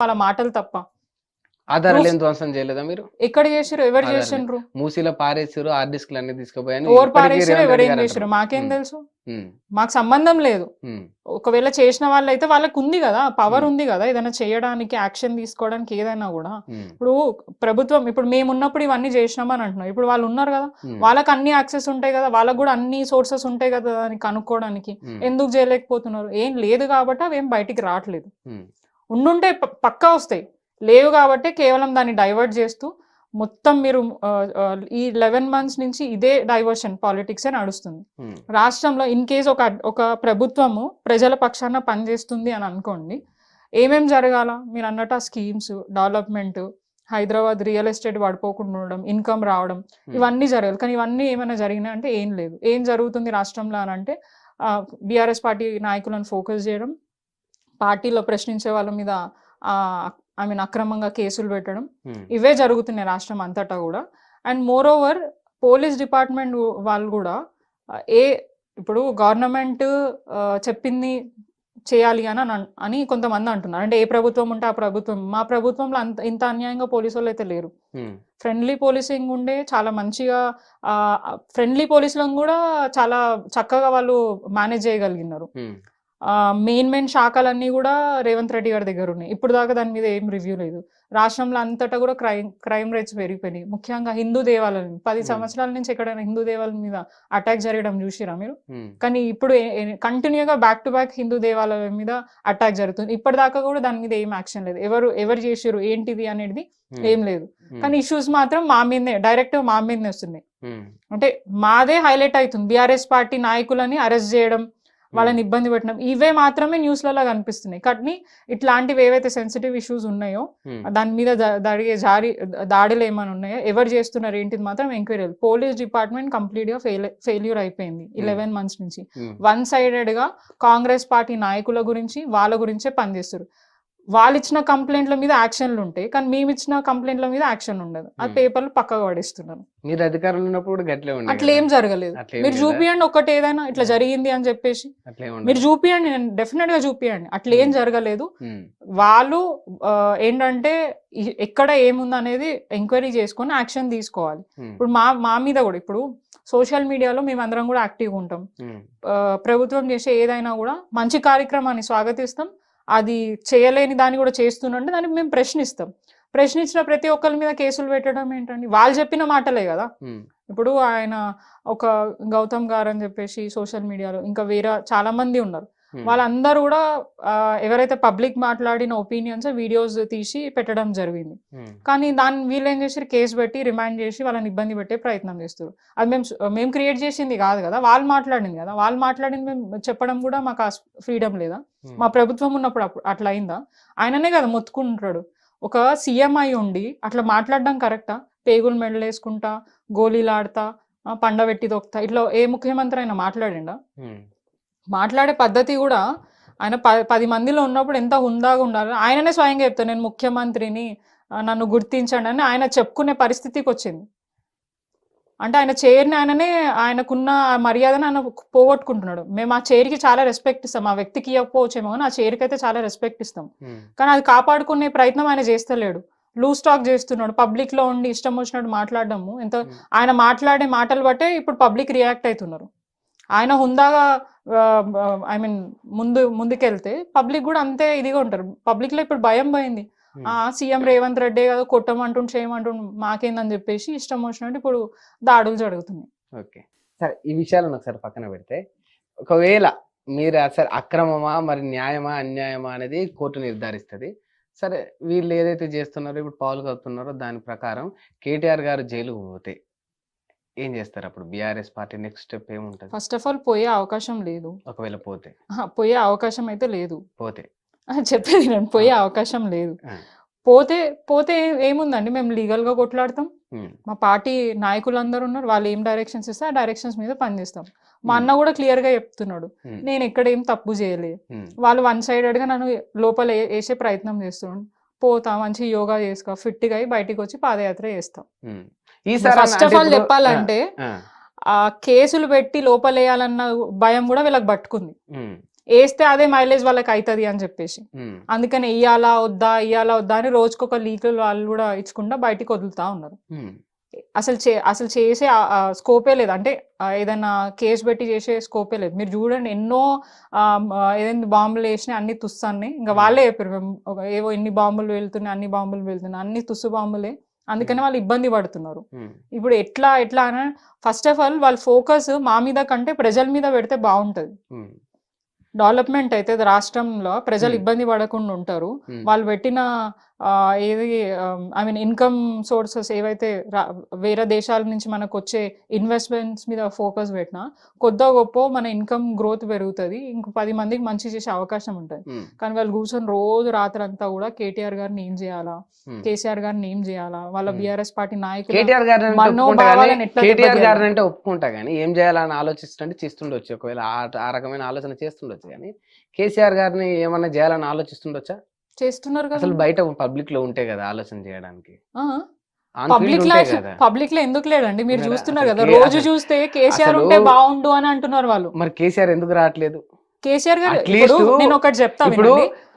వాళ్ళ మాటలు తప్ప. ఆధారాలు ఏం ధ్వంసం చేయలేదా మీరు? ఎక్కడ చేసిరు ఎవరు. చేసిండ్రు? మూసీలో పారేసారు హార్డ్ డిస్క్లు అన్ని తీసుకుపోయాను. పారేసారు ఎవరేం చేసారు మాకేం. తెలుసు? మాకు సంబంధం లేదు. ఒకవేళ చేసిన వాళ్ళైతే వాళ్ళకి ఉంది కదా పవర్. ఉంది కదా ఏదైనా చేయడానికి యాక్షన్ తీసుకోవడానికి ఏదైనా కూడా. ఇప్పుడు ప్రభుత్వం ఇప్పుడు మేము ఉన్నప్పుడు ఇవన్నీ చేసినామని అంటున్నాం ఇప్పుడు వాళ్ళు ఉన్నారు కదా వాళ్ళకి అన్ని యాక్సెస్ ఉంటాయి కదా వాళ్ళకి కూడా అన్ని సోర్సెస్ ఉంటాయి కదా దాన్ని కనుక్కోవడానికి. ఎందుకు చేయలేకపోతున్నారు? ఏం లేదు కాబట్టి అవి ఏం బయటికి రావట్లేదు. ఉండుంటే పక్కా వస్తాయి. లేవు కాబట్టి కేవలం దాన్ని డైవర్ట్ చేస్తూ మొత్తం మీరు ఈ లెవెన్ మంత్స్ నుంచి ఇదే డైవర్షన్ పాలిటిక్సే నడుస్తుంది. రాష్ట్రంలో ఇన్ కేస్ ఒక ఒక ప్రభుత్వము ప్రజల పక్షాన పనిచేస్తుంది అని అనుకోండి ఏమేం జరగాల? మీరు అన్నట్టు ఆ schemes development Hyderabad real estate పడిపోకుండా ఉండడం ఇన్కమ్ రావడం ఇవన్నీ జరగాలి. కానీ ఇవన్నీ ఏమైనా జరిగినాయి అంటే ఏం లేదు. ఏం జరుగుతుంది రాష్ట్రంలో అని అంటే బీఆర్ఎస్ పార్టీ నాయకులను ఫోకస్ చేయడం పార్టీలో ప్రశ్నించే వాళ్ళ మీద ఐ మీన్ అక్రమంగా కేసులు పెట్టడం ఇవే జరుగుతున్నాయి రాష్ట్రం అంతటా కూడా. And more over police department వాళ్ళు కూడా ఏ ఇప్పుడు గవర్నమెంట్ చెప్పింది చేయాలి అని అన్- అని కొంతమంది అంటున్నారు. అంటే ఏ ప్రభుత్వం ఉంటే ఆ ప్రభుత్వం మా ప్రభుత్వంలో అంత ఇంత అన్యాయంగా పోలీసు వాళ్ళు అయితే లేరు. ఫ్రెండ్లీ పోలీసింగ్ ఉండే చాలా మంచిగా ఫ్రెండ్లీ పోలీసులను కూడా చాలా చక్కగా వాళ్ళు మేనేజ్ చేయగలిగినారు. మెయిన్ మెయిన్ శాఖలన్నీ కూడా రేవంత్ రెడ్డి గారి దగ్గర ఉన్నాయి. ఇప్పుడు దాకా దాని మీద ఏం రివ్యూ లేదు. రాష్ట్రంలో అంతటా కూడా క్రైమ్ క్రైమ్ రేట్స్ పెరిగిపోయినాయి. ముఖ్యంగా హిందూ దేవాలయం పది Hmm. సంవత్సరాల నుంచి ఎక్కడైనా హిందూ దేవాలయం మీద అటాక్ జరగడం చూసిరా మీరు? కానీ ఇప్పుడు కంటిన్యూగా బ్యాక్ టు బ్యాక్ హిందూ దేవాలయం మీద అటాక్ జరుగుతుంది. ఇప్పటిదాకా కూడా దాని మీద ఏం యాక్షన్ లేదు. ఎవరు ఎవరు చేసిరు ఏంటిది అనేది ఏం లేదు. కానీ ఇష్యూస్ మాత్రం మా మీదనే డైరెక్ట్ మా మీదనే వస్తున్నాయి. అంటే మాదే హైలైట్ అవుతుంది. బీఆర్ఎస్ పార్టీ నాయకులని అరెస్ట్ చేయడం వాళ్ళని ఇబ్బంది పెట్టడం. ఇవే మాత్రమే న్యూస్లలో కనిపిస్తున్నాయి. కానీ ఇట్లాంటివి ఏవైతే సెన్సిటివ్ ఇష్యూస్ ఉన్నాయో దాని మీద జరిగే జారీ దాడులు ఏమైనా ఉన్నాయో ఎవరు చేస్తున్నారు ఏంటిది మాత్రం ఎంక్వైరీ పోలీస్ డిపార్ట్మెంట్ కంప్లీట్గా ఫెయిల్ ఫెయిల్యూర్ అయిపోయింది ఇలెవెన్ మంత్స్ నుంచి. వన్ సైడెడ్గా కాంగ్రెస్ పార్టీ నాయకుల గురించి వాళ్ళ గురించే పనిచేస్తారు వాళ్ళు ఇచ్చిన కంప్లైంట్ల మీద యాక్షన్లు ఉంటాయి కానీ మేము ఇచ్చిన కంప్లైంట్ల మీద యాక్షన్ ఉండదు. ఆ. పేపర్లు పక్కగా పడేస్తున్నారు. మీరు అధికారంలో ఉన్నప్పుడు అట్లా ఏం జరగలేదు. మీరు? చూపియండి ఒకటి ఏదైనా ఇట్లా జరిగింది అని చెప్పేసి. మీరు చూపియండి నేను డెఫినెట్గా చూపియండి. అట్లా ఏం. జరగలేదు. వాళ్ళు ఏంటంటే ఎక్కడ ఏముంది అనేది ఎంక్వైరీ చేసుకొని యాక్షన్ తీసుకోవాలి. ఇప్పుడు మా మా మీద కూడా ఇప్పుడు సోషల్ మీడియాలో మేమందరం కూడా యాక్టివ్గా ఉంటాం. ప్రభుత్వం చేసే ఏదైనా కూడా మంచి కార్యక్రమాన్ని స్వాగతిస్తాం. అది చేయలేని దాన్ని కూడా చేస్తుందంటే దానికి మేము ప్రశ్నిస్తాం. ప్రశ్నించిన ప్రతి ఒక్కరి మీద కేసులు పెట్టడం ఏంటండి? వాళ్ళు చెప్పిన మాటలే కదా? ఇప్పుడు ఆయన ఒక గౌతమ్ గారు అని చెప్పేసి సోషల్ మీడియాలో ఇంకా వేరే చాలా మంది ఉన్నారు. వాళ్ళందరూ కూడా ఎవరైతే పబ్లిక్ మాట్లాడిన ఒపీనియన్స్ వీడియోస్ తీసి పెట్టడం జరిగింది. కానీ దాన్ని వీళ్ళు ఏం చేసారు కేసు పెట్టి రిమైండ్ చేసి వాళ్ళని ఇబ్బంది పెట్టే ప్రయత్నం చేస్తారు అది మేము మేము క్రియేట్ చేసింది కాదు కదా వాళ్ళు మాట్లాడింది కదా. వాళ్ళు మాట్లాడింది మేము చెప్పడం కూడా మాకు ఆ ఫ్రీడమ్ లేదా? మా ప్రభుత్వం ఉన్నప్పుడు అట్లా అయిందా? ఆయననే కదా మొత్తుకుంటాడు ఒక సీఎం అయి ఉండి అట్లా మాట్లాడడం కరెక్టా? పేగులు మెడలేసుకుంటా గోళీలు ఆడతా ఆ, పండబెట్టి దొక్కుతా ఇట్లా ఏ ముఖ్యమంత్రి అయినా మాట్లాడిండా? మాట్లాడే పద్ధతి కూడా ఆయన ప పది మందిలో ఉన్నప్పుడు ఎంత హుందాగా ఉండాలి. ఆయననే స్వయంగా చెప్తాను నేను ముఖ్యమంత్రిని నన్ను గుర్తించండి అని ఆయన చెప్పుకునే పరిస్థితికి వచ్చింది. అంటే ఆయన చైర్ని ఆయననే ఆయనకున్న ఆ మర్యాదను ఆయన పోగొట్టుకుంటున్నాడు. మేము ఆ చైర్కి చాలా రెస్పెక్ట్ ఇస్తాం. ఆ వ్యక్తికి ఇవ్వకపోవచ్చేమో కానీ ఆ చైర్కి అయితే చాలా రెస్పెక్ట్ ఇస్తాం. కానీ అది కాపాడుకునే ప్రయత్నం ఆయన చేస్తలేడు. లూజ్ టాక్ చేస్తున్నాడు. పబ్లిక్లో ఉండి ఇష్టం వచ్చినట్టు మాట్లాడడము ఎంత ఆయన మాట్లాడే మాటలు బట్టే ఇప్పుడు పబ్లిక్ రియాక్ట్ అవుతున్నారు. ఆయన హుందాగా ఐ మీన్ ముందు ముందుకెళ్తే పబ్లిక్ కూడా అంతే ఇదిగా ఉంటారు. పబ్లిక్లో ఇప్పుడు భయం పోయింది. ఆ సీఎం రేవంత్ రెడ్డి కదా కొట్టమంటుండు చేయమంటుండు మాకేందని చెప్పేసి ఇష్టం వచ్చినట్టు ఇప్పుడు దాడులు జరుగుతున్నాయి. ఓకే. సరే ఈ విషయాలను ఒకసారి పక్కన పెడితే ఒకవేళ మీరు అసలు అక్రమమా మరి న్యాయమా అన్యాయమా అనేది కోర్టు నిర్ధారిస్తుంది. సరే వీళ్ళు ఏదైతే చేస్తున్నారో ఇప్పుడు పాలు కలుపుతున్నారో దాని ప్రకారం కేటీఆర్ గారు జైలుకు పోతే ఏం చేస్తారు అప్పుడు? బీఆర్ఎస్ పార్టీ నెక్స్ట్ స్టెప్ ఏముంటది? ఫస్ట్ ఆఫ్ ఆల్ పోయే అవకాశం లేదు. ఒకవేళ పోతే. పోయే అవకాశం అయితే లేదు. పోతే. చెప్పేది నేను పోయే అవకాశం లేదు. ఆ. పోతే పోతే ఏ- ఏముందండి? మేము లీగల్గా కొట్లాడతాం. ఉమ్, మా పార్టీ నాయకులు అందరూ ఉన్నారు వాళ్ళు ఏం డైరెక్షన్స్ ఇస్తే ఆ డైరెక్షన్స్ మీద పనిచేస్తాం. మా. అన్న కూడా క్లియర్గా చెప్తున్నాడు. ఉమ్, నేను ఎక్కడ ఏం తప్పు చేయలేదు. ఉమ్, వాళ్ళు వన్ సైడెడ్గా నన్ను లోపల ఏ- వేసే ప్రయత్నం చేస్తున్నాడు పోతా మంచి యోగా చేసుకో ఫిట్గా అయి బయటికి వచ్చి పాదయాత్ర చేస్తాం. ఉమ్. ఈసారి ఫస్ట్ ఆఫ్ ఆల్ చెప్పాలంటే ఆ, కేసులు పెట్టి లోపలేయాలన్న భయం కూడా వీళ్ళకి పట్టుకుంది. వేస్తే అదే మైలేజ్ వాళ్ళకి అవుతుంది అని చెప్పేసి. అందుకని ఇయ్యాలా వద్దా ఇయ్యాలా వద్దా అని రోజుకొక లీకులు వాళ్ళు కూడా ఇచ్చకుండా బయటికి వదులుతా ఉన్నారు. అసలు చే అసలు చేసే స్కోపే లేదు. అంటే ఏదైనా కేసు పెట్టి చేసే స్కోపే లేదు. మీరు చూడండి ఎన్నో ఏదైనా బాంబులు వేసినాయి అన్ని తుస్సాన్ని ఇంకా వాళ్ళే చెప్పారు మేము ఏవో ఎన్ని బాంబులు వెళ్తున్నాయి అన్ని బాంబులు వెళ్తున్నాయి అన్ని తుస్సు బాంబులే. అందుకని వాళ్ళు ఇబ్బంది పడుతున్నారు. ఉమ్, ఇప్పుడు ఎట్లా ఎట్లా అని ఫస్ట్ ఆఫ్ ఆల్ వాళ్ళ ఫోకస్ మా మీద కంటే ప్రజల మీద పెడితే బాగుంటది. డెవలప్మెంట్ అయితే రాష్ట్రంలో ప్రజలు Hmm. ఇబ్బంది పడకుండా ఉంటారు. వాళ్ళు పెట్టిన ఏది ఐ మీన్ ఇన్కమ్ సోర్సెస్ ఏవైతే వేరే దేశాల నుంచి మనకు వచ్చే ఇన్వెస్ట్మెంట్స్ మీద ఫోకస్ పెట్టినా కొద్ది గొప్ప మన ఇన్కమ్ గ్రోత్ పెరుగుతుంది. ఇంకో పది మందికి మంచి చేసే అవకాశం ఉంటుంది. కానీ వాళ్ళు కూర్చొని రోజు రాత్రి అంతా కూడా కేటీఆర్ గారిని ఏం చేయాలా. కేసీఆర్ గారిని ఏం చేయాలా? వాళ్ళ. బీఆర్ఎస్ పార్టీ నాయకులు మనోభావాలను ఎట్లా ఒప్పుకుంటా కానీ ఏం చేయాలని ఆలోచిస్తుంటే చేస్తుండొచ్చు. ఒకవేళ ఆ- ఆ రకమైన ఆలోచన చేస్తుండొచ్చు కానీ కేసీఆర్ గారిని ఏమన్నా చేయాలని ఆలోచిస్తుండొచ్చా? చేస్తున్నారు అసలు కదా బయట పబ్లిక్లో ఉంటే కదా ఆలోచన చేయడానికి. పబ్లిక్లో పబ్లిక్లో ఎందుకు లేదండి మీరు చూస్తున్నారు అసలు కదా రోజు అసలు- చూస్తే కేసీఆర్ అసలు- ఉంటే బాగుండు అని అంటున్నారు వాళ్ళు. మరి కేసీఆర్ ఎందుకు రావట్లేదు? కేసీఆర్ గారు ఇప్పుడు నేను ఒకటి చెప్తా ఇప్పుడు.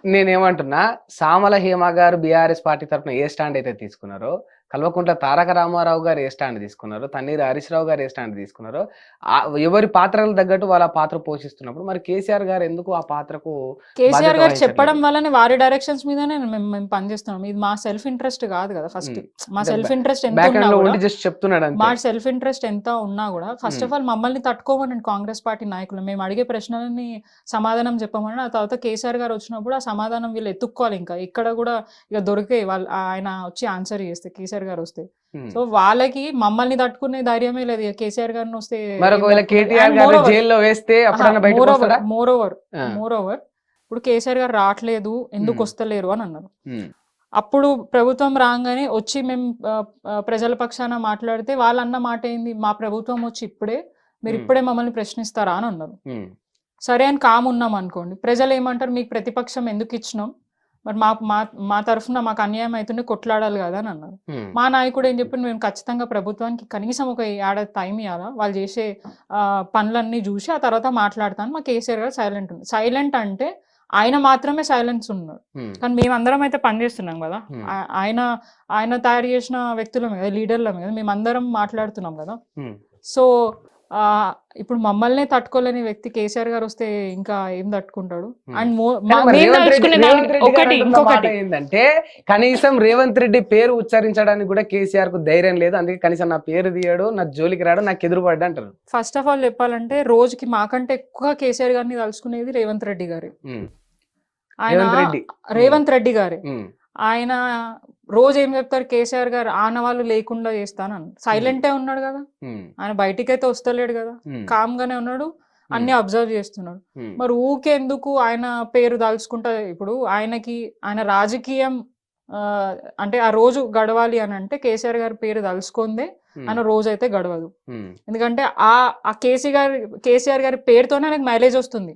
నేనేమంటున్నా సామల హేమ గారు బీఆర్ఎస్ పార్టీ తరఫున ఏ స్టాండ్ అయితే తీసుకున్నారో కల్వకుంట్ల తారక రామారావు గారు ఏ స్టాండ్ తీసుకున్నారో తన్నీరు హరీష్ రావు గారు ఏ స్టాండ్ తీసుకున్నారో ఎవరి పాత్రలకు తగ్గట్టు వాళ్ళ పాత్ర పోషిస్తున్నప్పుడు మరి కేసీఆర్ గారు ఎందుకు ఆ పాత్రకు కేసీఆర్ గారు. చెప్పడం వల్లనే వారి డైరెక్షన్స్ మీదనే మేము మేము పనిచేస్తున్నాం. ఇది మా సెల్ఫ్ ఇంట్రెస్ట్ కాదు కదా ఫస్ట్. మా సెల్ఫ్ ఇంట్రెస్ట్ ఎంత జస్ట్ చెప్తున్నాడు మా సెల్ఫ్ ఇంట్రెస్ట్ ఎంత ఉన్నా కూడా ఫస్ట్ ఆఫ్ ఆల్ మమ్మల్ని తట్టుకోమని కాంగ్రెస్ పార్టీ నాయకులు. మేము అడిగే ప్రశ్నలని సమాధానం చెప్పమని ఆ తర్వాత కేసీఆర్ గారు వచ్చినప్పుడు ఆ సమాధానం వీళ్ళు ఎత్తుక్కోవాలి ఇంకా. ఇక్కడ కూడా ఇక దొరికే వాళ్ళు ఆయన వచ్చి ఆన్సర్ చేస్తే కేసీఆర్ గారు వస్తే. సో వాళ్ళకి మమ్మల్ని తట్టుకునే ధైర్యమే లేదు కేసీఆర్ గారిని వస్తే మరి ఓవర్. మోర్ ఓవర్ ఇప్పుడు కేసీఆర్ గారు రావట్లేదు ఎందుకు. వస్తలేరు అని అన్నారు. అప్పుడు ప్రభుత్వం రాగానే వచ్చి మేము ప్రజల పక్షాన మాట్లాడితే వాళ్ళు అన్న మాట ఏంది మా ప్రభుత్వం వచ్చి ఇప్పుడే మీరు. ఇప్పుడే మమ్మల్ని ప్రశ్నిస్తారా అని అన్నారు. సరే అని కామ్ ఉన్నాం అనుకోండి ప్రజలు ఏమంటారు మీకు ప్రతిపక్షం ఎందుకు ఇచ్చినాం మరి మా మా మా తరఫున మాకు అన్యాయం అవుతుంటే కొట్లాడాలి కదా అని అన్నారు. మా నాయకుడు ఏం చెప్పి మేము ఖచ్చితంగా ప్రభుత్వానికి కనీసం ఒక ఏడాది టైం ఇవ్వాలా వాళ్ళు చేసే పనులన్నీ చూసి ఆ తర్వాత మాట్లాడతాను మా కేసీఆర్ గారు సైలెంట్ ఉంది సైలెంట్ అంటే ఆయన మాత్రమే సైలెన్స్ ఉన్నాడు Hmm. కానీ మేమందరం అయితే పనిచేస్తున్నాం కదా. ఆయన ఆయన తయారు చేసిన వ్యక్తులమే కదా లీడర్లమే కదా మేమందరం మాట్లాడుతున్నాం కదా. సో ఇప్పుడు మమ్మల్ని తట్టుకోలేని వ్యక్తి కేసీఆర్ గారు వస్తే ఇంకా ఏం తట్టుకుంటాడు. అండ్ ఒకటి ఇంకొకటి. ఏంటంటే కనీసం రేవంత్ రెడ్డి పేరు ఉచ్చరించడానికి కూడా కేసీఆర్కు ధైర్యం లేదు. అందుకే కనీసం నా పేరు తీయడు నా జోలికి రాడు నాకు ఎదురుపడ్డా అంటారు. ఫస్ట్ ఆఫ్ ఆల్ చెప్పాలంటే రోజుకి మాకంటే ఎక్కువ కేసీఆర్ గారిని తలుచుకునేది రేవంత్ రెడ్డి గారి. ఆయన రేవంత్ రెడ్డి. రేవంత్ రెడ్డి గారి. ఆయన రోజు ఏం చెప్తారు కేసీఆర్ గారు ఆనవాళ్ళు లేకుండా చేస్తానని సైలెంటే ఉన్నాడు కదా. ఆయన బయటికి అయితే వస్తలేడు కదా. కామ్ గానే ఉన్నాడు అన్ని అబ్జర్వ్ చేస్తున్నాడు. మరి ఊకెందుకు ఆయన పేరు దాల్చుకుంటా ఇప్పుడు ఆయనకి ఆయన రాజకీయం అంటే ఆ రోజు గడవాలి అని అంటే కేసీఆర్ గారి పేరు తలుచుకుందే ఉమ్. ఆయన రోజు అయితే గడవదు. ఎందుకంటే ఆ ఆ కేసీ గారి కేసీఆర్ గారి పేరుతోనే ఆయనకు మైలేజ్ వస్తుంది.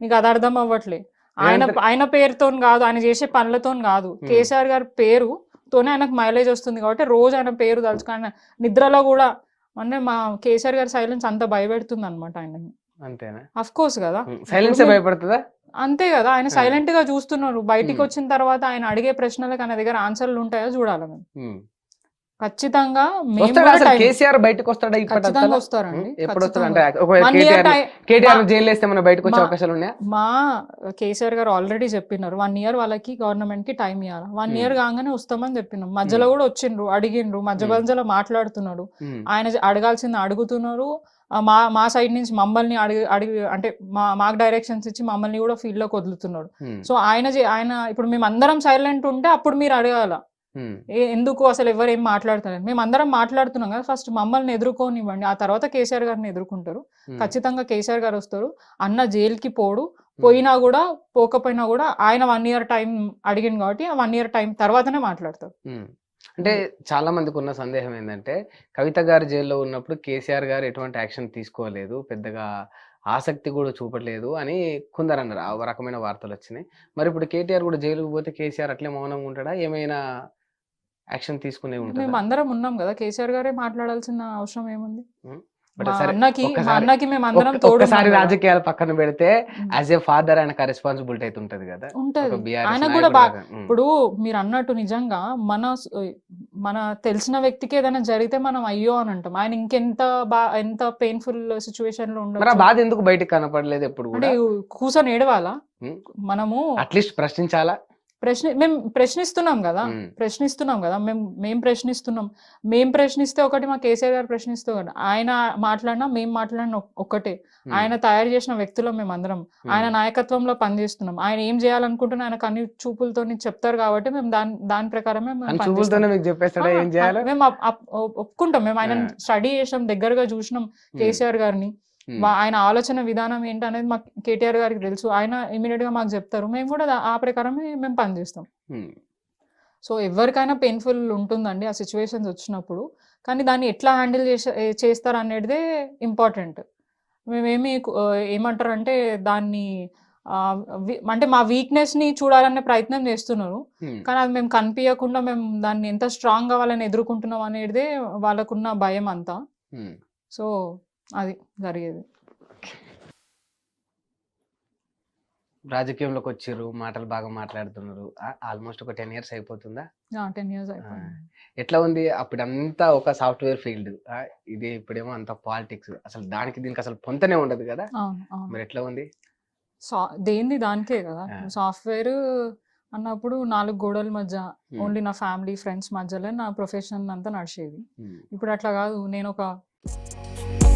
నీకు అది అర్థం అవ్వట్లే ఆయన ఆయన పేరుతో కాదు ఆయన చేసే పనులతో కాదు. కేసీఆర్ గారి పేరుతోనే ఆయనకు మైలేజ్ వస్తుంది కాబట్టి రోజు ఆయన పేరు తలుచుకు ఆయన నిద్రలో కూడా అంటే మా కేసీఆర్ గారి సైలెన్స్ అంత భయపెడుతుంది అనమాట ఆయన అంతేనా? అఫ్ కోర్స్ కదా. సైలెన్స్ భయపడుతుందా? అంతే కదా. ఆయన. సైలెంట్గా చూస్తున్నారు. బయటికి. వచ్చిన తర్వాత ఆయన అడిగే ప్రశ్నలకు ఆయన దగ్గర ఆన్సర్లు ఉంటాయో చూడాలి మేము. ఖచ్చితంగా కేసీఆర్ బయటకు వస్తాడా ఖచ్చితంగా వస్తారండి ఎప్పుడు కేటీఆర్ జైలు వేస్తే మన బయటకు వచ్చే అవకాశాలు ఉన్నాయా? మా కేసీఆర్ గారు ఆల్రెడీ చెప్పినారు. వన్ ఇయర్ వాళ్ళకి గవర్నమెంట్కి టైం ఇవ్వాలి వన్. ఇయర్ కాగానే వస్తామని చెప్పినాం. మధ్యలో కూడా వచ్చిండ్రు అడిగిండ్రు మధ్య. మధ్యలో మాట్లాడుతున్నాడు. ఆయన అడగాల్సింది అడుగుతున్నారు. మా మా సైడ్ నుంచి మమ్మల్ని అడిగి అడిగి అంటే మా మాకు డైరెక్షన్స్ ఇచ్చి మమ్మల్ని కూడా ఫీల్డ్లోకి వదులుతున్నాడు. సో ఆయన ఆయన ఇప్పుడు మేము అందరం సైలెంట్ ఉంటే అప్పుడు మీరు అడగాల. ఎందుకు అసలు ఎవరు ఏం మాట్లాడతారు మేము అందరం మాట్లాడుతున్నాం కదా ఫస్ట్ మమ్మల్ని ఎదుర్కోనివ్వండి. ఆ తర్వాత కేసీఆర్ గారిని ఎదుర్కొంటారు. ఖచ్చితంగా కేసీఆర్ గారు వస్తారు. అన్న జైలుకి పోడు. పోయినా కూడా పోకపోయినా కూడా ఆయన వన్ ఇయర్ టైం అడిగింది కాబట్టి ఆ వన్ ఇయర్ టైం తర్వాతనే మాట్లాడతారు. అంటే చాలా మందికి ఉన్న సందేహం ఏంటంటే కవిత గారు జైల్లో ఉన్నప్పుడు కేసీఆర్ గారు ఎటువంటి యాక్షన్ తీసుకోలేదు. పెద్దగా ఆసక్తి కూడా చూపట్లేదు అని కొందరు అన్నారు. ఆ రకమైన వార్తలు వచ్చినాయి. మరి ఇప్పుడు కేటీఆర్ కూడా జైలుకు పోతే కేసీఆర్ అట్లే మౌనంగా ఉంటాడా? ఏమైనా యాక్షన్ తీసుకునే మేము ఉంటుందా? అందరం ఉన్నాం కదా. కేసీఆర్ గారే మాట్లాడాల్సిన అవసరం ఏముంది? అన్నకి అన్నకి మేము అందరం రాజకీయాలు పక్కన పెడితే. యాజ్ ఏ ఫాదర్ ఆయనకు రెస్పాన్సిబిలిటీ అయితే ఉంటది కదా. ఉంటది. ఆయన కూడా బాగా. ఇప్పుడు మీరు అన్నట్టు నిజంగా మన మన తెలిసిన వ్యక్తికి ఏదైనా జరిగితే మనం అయ్యో అని అంటాం. ఆయన ఇంకెంత బా ఎంత పెయిన్ఫుల్ సిచ్యువేషన్లో ఉండదు బాధ ఎందుకు బయటికి కనపడలేదు ఎప్పుడు కూడా? కూర్చొని ఏడవాలా. మనము అట్లీస్ట్ ప్రశ్నించాలా? ప్రశ్న మేము ప్రశ్నిస్తున్నాం కదా. ప్రశ్నిస్తున్నాం కదా మేము మేము ప్రశ్నిస్తున్నాం. మేము ప్రశ్నిస్తే ఒకటి మా కేసీఆర్ గారు ప్రశ్నిస్తే ఆయన మాట్లాడినా మేము మాట్లాడినా ఒక్- ఒక్కటే. ఆయన తయారు చేసిన వ్యక్తులం మేము అందరం. ఆయన నాయకత్వంలో పనిచేస్తున్నాం. ఆయన ఏం చేయాలనుకుంటున్నా ఆయన కన్ని చూపులతో చెప్తారు కాబట్టి మేము దాని దాని ప్రకారమే మేము ఒప్పుకుంటాం. మేము. ఆయన. స్టడీ చేసాం దగ్గరగా చూసినాం కేసీఆర్ గారిని. ఆయన ఆలోచన విధానం ఏంటి అనేది మాకు కేటీఆర్ గారికి తెలుసు. ఆయన ఇమీడియట్గా మాకు చెప్తారు. మేము కూడా ఆ ప్రకారమే మేము పనిచేస్తాం. సో ఎవరికైనా పెయిన్ఫుల్ ఉంటుందండి ఆ సిచ్యువేషన్స్ వచ్చినప్పుడు. కానీ దాన్ని ఎట్లా హ్యాండిల్ చేసే చేస్తారు అనేదే ఇంపార్టెంట్ మేమేమి ఆ, ఏమంటారంటే దాన్ని అంటే మా వీక్నెస్ని చూడాలనే ప్రయత్నం చేస్తున్నారు. కానీ అది మేము కనిపించకుండా మేము దాన్ని ఎంత స్ట్రాంగ్గా వాళ్ళని ఎదుర్కొంటున్నాం అనేదే వాళ్ళకున్న భయం అంతా. సో అది జరిగేది. రాజకీయంలోకి వచ్చారు మాటలు బాగా మాట్లాడుతున్నారు. ఆల్మోస్ట్ ఒక టెన్ ఇయర్స్ అయిపోతుందా? టెన్ ఇయర్స్ అయిపోయింది. ఎట్లా ఉంది? అప్పుడంతా ఒక సాఫ్ట్వేర్ ఫీల్డ్ ఇది ఇప్పుడేమో అంత పాలిటిక్స్ అసలు దానికి దీనికి అసలు పొంతనే ఉండదు కదా? మరి ఎట్లా ఉంది? సా దేంది దానికే కదా. సాఫ్ట్వేర్ అన్నప్పుడు నాలుగు గోడల మధ్య. ఓన్లీ నా ఫ్యామిలీ ఫ్రెండ్స్ మధ్యలో నా ప్రొఫెషన్ అంతా నడిచేది. ఇప్పుడు అట్లా కాదు నేను ఒక